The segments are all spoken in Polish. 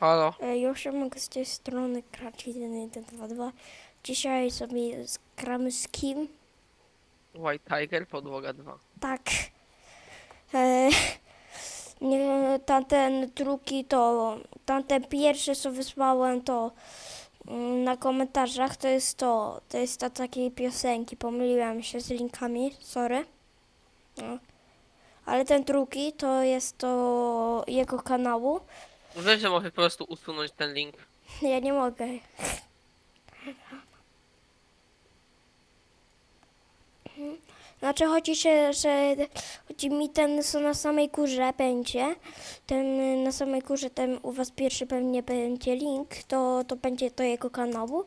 Halo. E, Już mogę z tej strony grać 1122. Dzisiaj sobie gramy z kim? White Tiger, podłoga 2. Tak. E, nie, tamten drugi to, tamten pierwszy co wysłałem to mm, na komentarzach to jest to, to jest ta takiej piosenki, pomyliłam się z linkami, sorry. No. Ale ten drugi to jest to jego kanału. Wiesz, że może po prostu usunąć ten link. Ja nie mogę. Znaczy chodzi się, że chodzi mi ten, co na samej górze będzie, ten na samej górze, ten u was pierwszy pewnie będzie link, to, to będzie to jego kanału,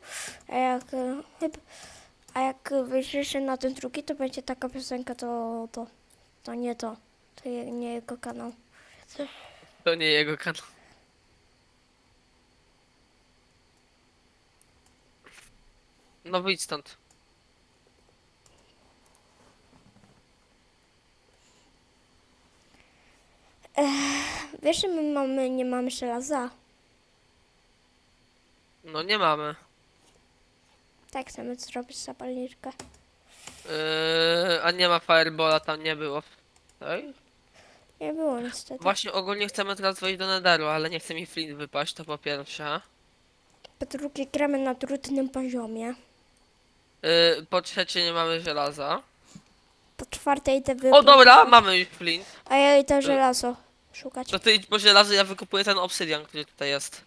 a jak, a jak wyjdziesz na ten drugi, to będzie taka piosenka, to, to, to nie to, to nie jego kanał. To nie jego kanał. No wyjdź stąd. Wiesz, że my mamy, nie mamy żelaza? No nie mamy. Tak chcemy zrobić zapalniczkę. Yy, a nie ma Firebola, tam nie było. Tak? Nie było niestety. Właśnie ogólnie chcemy teraz wejść do Netheru, ale nie chce mi flint wypaść, to po pierwsze. Po drugie, gramy na trudnym poziomie. Yy, po trzecie nie mamy żelaza. Po czwarte idę wy... O dobra, mamy już flint. A ja idę żelazo szukać. To ty idź po żelazo, ja wykupuję ten obsydian, który tutaj jest.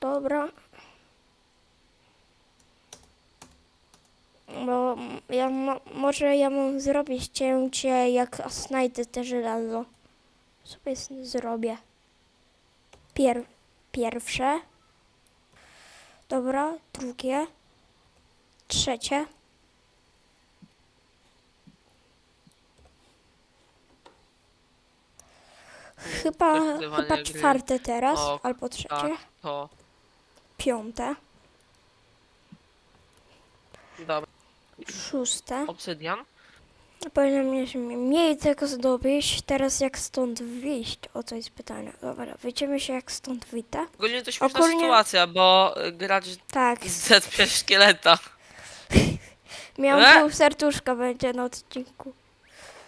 Dobra. Bo ja mo- może ja mam zrobić cięcie jak znajdę te żelazo. Sobie z- zrobię. Pier pierwsze. Dobra, drugie. Trzecie. Chyba, Przekrywanie chyba gry. czwarte teraz, O, albo trzecie. Tak, to. Piąte, Dobra. szóste. Obsydian? Powinienem mniej tego zdobyć, teraz jak stąd wyjść? O to jest pytanie. Dobra, wyjdziemy się jak stąd wyjdę. Ogólnie to śmieszna Ogólnie- sytuacja, bo y, gracz Tak, Z przez szkieleta. Miałem E? pół serduszka będzie na odcinku.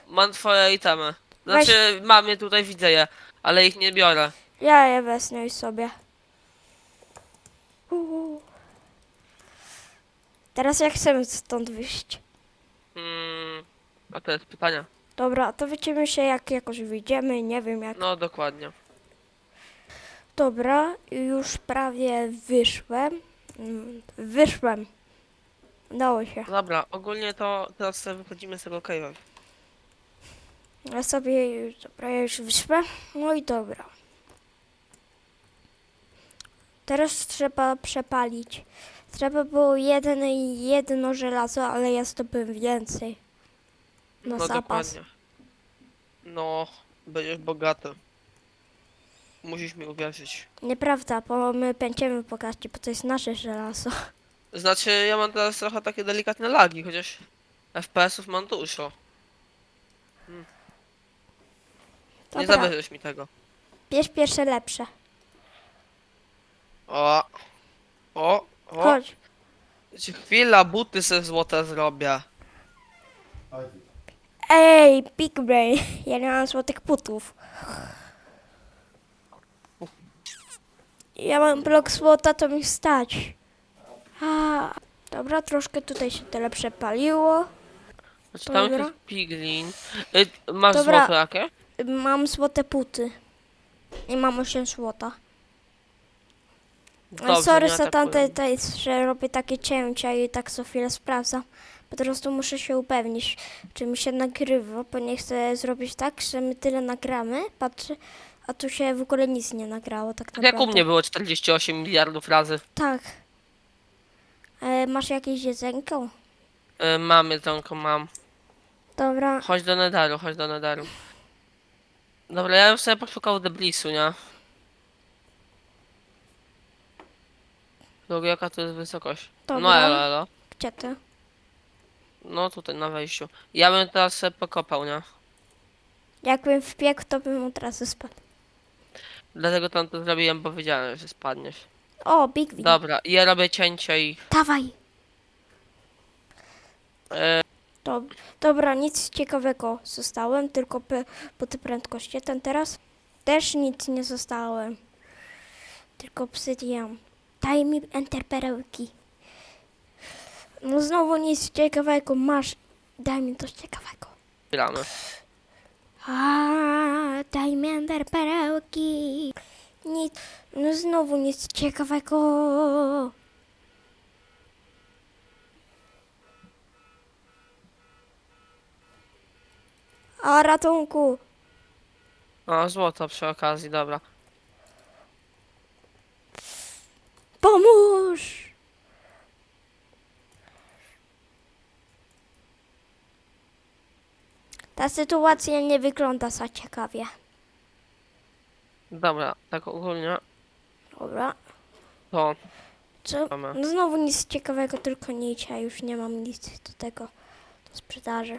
Mam twoje itemy. Znaczy, mam je tutaj, widzę je, ale ich nie biorę. Ja je wezmę i sobie. Uhu. Teraz jak chcemy stąd wyjść? Hmm, a to jest pytanie. Dobra, to wyjdziemy się jak jakoś wyjdziemy, nie wiem jak. No, dokładnie. Dobra, już prawie wyszłem. Mm, Wyszłem. Udało się. Dobra, ogólnie to teraz sobie wychodzimy z tego cave'a. Ja sobie już, dobra, ja już wyszłem. No i dobra. Teraz trzeba przepalić. Trzeba było jeden, jedno żelazo, ale ja zdobyłem więcej. No, zapas. dokładnie. No, będziesz bogaty. Musisz mi uwierzyć. Nieprawda, bo my będziemy pokazać, bo to jest nasze żelazo. Znaczy, ja mam teraz trochę takie delikatne lagi, chociaż FPS-ów mam dużo. Nie Dobra, zabierzesz mi tego. bierz pierwsze lepsze. O, o, o. Chodź. Ci Chwila, buty se złote zrobię. Ej, Big Brain, ja nie mam złotych putów. Ja mam blok złota, to mi stać. A, dobra, troszkę tutaj się tyle przepaliło. Znaczy, tam Dobra. jest piglin. Y, masz Dobra. złote jakie? Mam złote puty. I mam 8 złota. Dobrze, sorry nie tamte, atakuję. te, że robię takie cięcia i tak co chwilę sprawdzam. Po prostu muszę się upewnić, czy mi się nagrywa, bo nie chcę zrobić tak, że my tyle nagramy, patrzę, a tu się w ogóle nic nie nagrało tak naprawdę. Jak u mnie było 48 miliardów razy. Tak. E, masz jakieś jedzenko? Y, mam jedzonko, mam. Dobra, Chodź do Netheru, chodź do Netheru. Dobra, ja bym sobie poszukał Deblisu, nie? Drogi, jaka to jest wysokość? Dobra. No elo, elo. gdzie ty? No tutaj na wejściu. Ja bym teraz sobie pokopał, nie? Jakbym wbiegł, to bym od razu spadł. Dlatego tam to zrobiłem, bo wiedziałem, że spadniesz. O, Big Win. Dobra, ja robię cięcie i... Dawaj. E, Dob dobra, nic ciekawego zostałem, tylko p- po tej prędkości. Ten teraz też nic nie zostałem. Tylko obsydian. Daj mi enter perełki. No znowu nic ciekawego. Masz. Daj mi coś ciekawego. gramy. A, daj mi enter perełki. Nic. No znowu nic ciekawego. A ratunku. O, złoto przy okazji, dobra. Pomóż! Ta sytuacja nie wygląda za ciekawie. Dobra, tak ogólnie Dobra. to Co? mamy. No znowu nic ciekawego, tylko nic, a już nie mam nic do tego, do sprzedaży.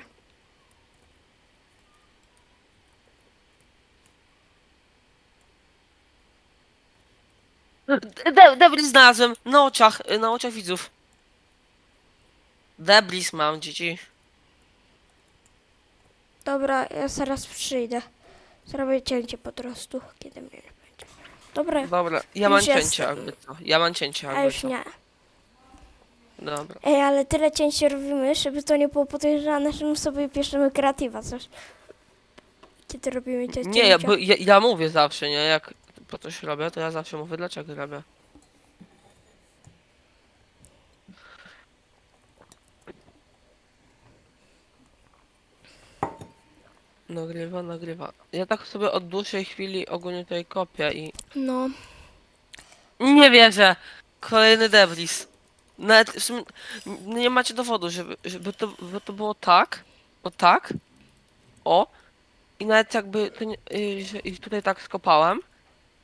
De debris znalazłem na oczach, na oczach widzów. Debris mam, dzieci. Dobra, ja zaraz przyjdę. Zrobię cięcie po prostu, kiedy mnie nie będzie. Dobra, Dobra, ja mam Już cięcie jestem. jakby co. Ja mam cięcie a jakby już co. nie. Dobra. Ej, ale tyle cięć robimy, żeby to nie było podejrzane, że my sobie piszemy kreatywa coś. Kiedy robimy te Nie, ja, cięcia. bo ja, ja mówię zawsze, nie? Jak po coś robię, to ja zawsze mówię dlaczego robię. Nagrywa, nagrywa. Ja tak sobie od dłuższej chwili ogólnie tutaj kopię i... No, Nie wierzę! Kolejny debris. Nawet w sumie nie macie dowodu, żeby, żeby to, żeby to było tak, o tak, o, i nawet jakby, to nie, y, że, i tutaj tak skopałem,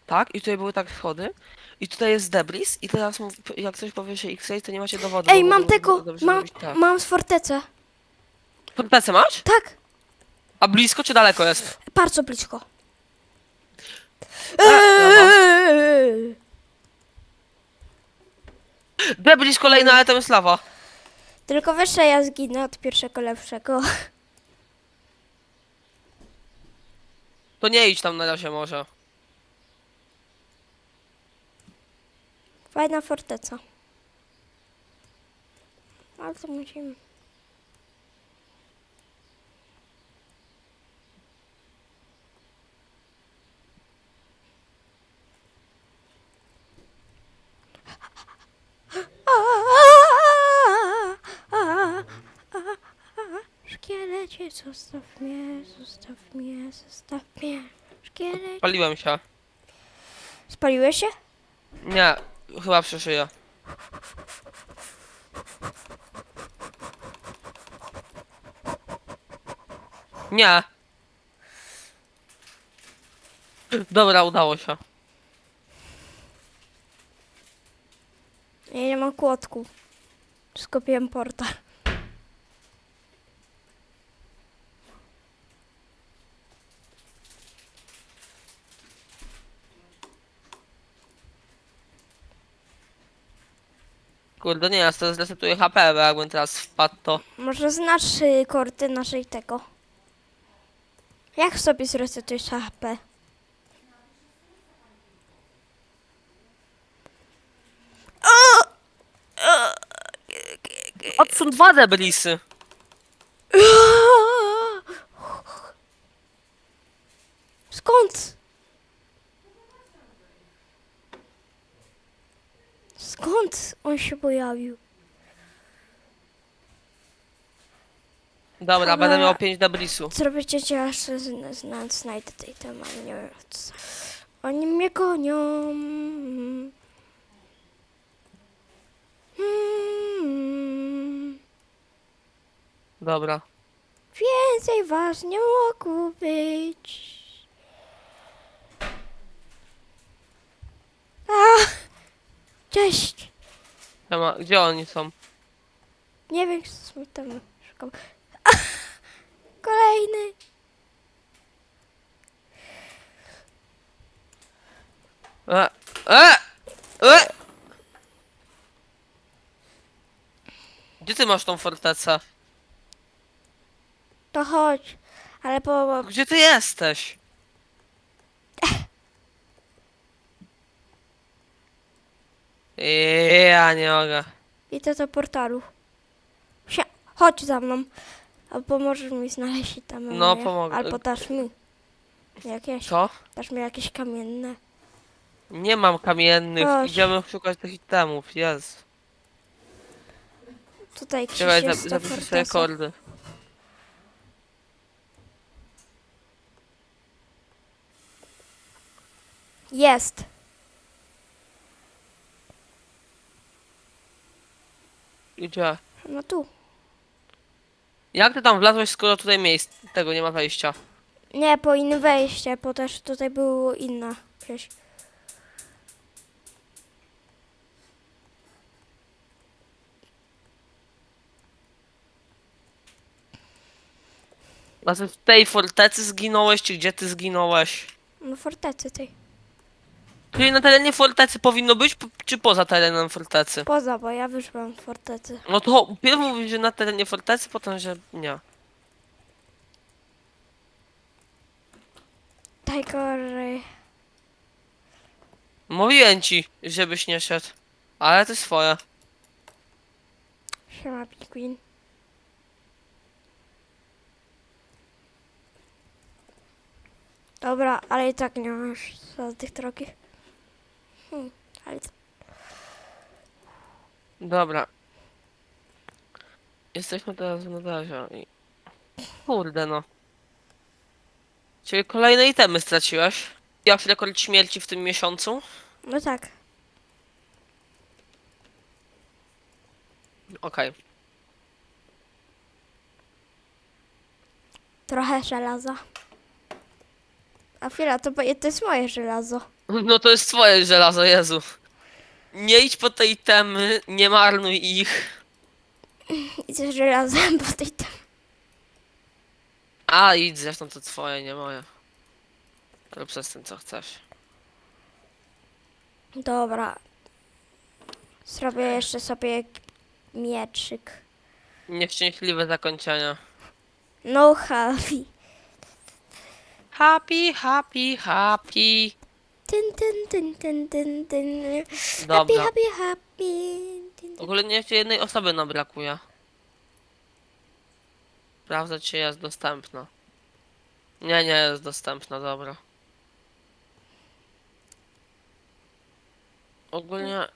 tak, i tutaj były tak schody, i tutaj jest debris, i teraz mów, jak coś powie się x to nie macie dowodu. Ej, bo mam tego, dobrze mam, tak. mam z fortecę. Fortecę masz? Tak, A blisko czy daleko jest? bardzo blisko. Eee. Debris kolejny, ale tam jest lawa. Tylko wiesz, że ja zginę od pierwszego lepszego. To nie idź tam na razie może. Fajna forteca. Ale to musimy. Zostaw mnie, zostaw mnie, zostaw mnie. Szkielecie. Paliłem się. Spaliłeś się? Nie, chyba przeszyję. Nie. Dobra, udało się. Ja nie mam kłodku. Skopiłem porta. Kurde, nie, ja sobie zresetuję HP, bo jakbym teraz wpadł to... Może znasz y, korty naszej tego. Jak sobie zresetujesz HP? Odsun dwa debrisy. Skąd? Skąd on się pojawił? Dobra, Dobra. będę miał pięć debrisów. Zrobię cię aż zna- zna- znajdę tej temat, nie wiem co. Oni mnie gonią. Mm. Dobra. Więcej was nie mogło być. A! Cześć! Siema, Gdzie oni są? Nie wiem, co tam szukam. Kolejny! E, e, e! Gdzie ty masz tą fortecę? To chodź. Ale po... Gdzie ty jesteś? Ja nie mogę. Idę do portalu. Sia, chodź za mną. Albo możesz mi znaleźć tam. No, pomogę. Albo dasz mi. Jakieś. Co? Dasz mi jakieś kamienne. Nie mam kamiennych. Chodź. Idziemy szukać tych itemów. Jest. Tutaj Czekaj, zap- zapiszę sobie forteca. kordy. Jest. Gdzie? No tu. Jak ty tam wlazłeś, skoro tutaj miejsc tego nie ma wejścia? Nie, po innym wejście, bo też tutaj było inna. Gdzieś. A ty w tej fortecy zginąłeś, czy gdzie ty zginąłeś? No fortecy tej. Czyli na terenie fortecy powinno być, p- czy poza terenem fortecy? Poza, bo ja wyszłam z fortecy. No to pierw mówisz, że na terenie fortecy, potem, że nie. Najgorzej. Mówiłem ci, żebyś nie szedł. Ale to swoje. Siema, Piguin. Dobra, ale i tak nie masz za tych drogi. Hmm, ale Dobra. Jesteśmy teraz w nadarze i... Kurde no. Czyli kolejne itemy straciłeś? Jak rekord śmierci w tym miesiącu? no tak. Okej. Trochę żelaza. A chwila, to, bo- to jest moje żelazo. No to jest twoje żelazo, Jezu. Nie idź po te itemy, nie marnuj ich. I ze żelazem po tej tam. A idź, zresztą to twoje, nie moje. Rób przez tym co chcesz. Dobra. Zrobię jeszcze sobie mieczyk. Nieszczęśliwe zakończenia. No happy. Happy, happy, happy. Tyn, tyn, tyn, tyn, tyn, tyn. Happy, Dobra. happy, happy. Tyn, tyn. Ogólnie jeszcze jednej osoby nam brakuje. Sprawdzę, czy jest dostępna. Nie, nie jest dostępna, dobra. Ogólnie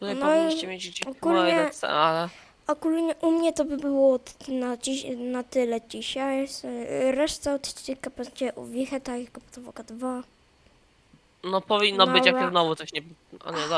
tutaj No i powinniście mieć gdzieś ogólnie- ogólnie... ale Ogólnie u mnie to by było t- na, dziś, na tyle dzisiaj. S- Reszta odcinka będzie u Wicheta i Koptowoka 2. no powinno być, jak Dobra. znowu coś nie... O nie,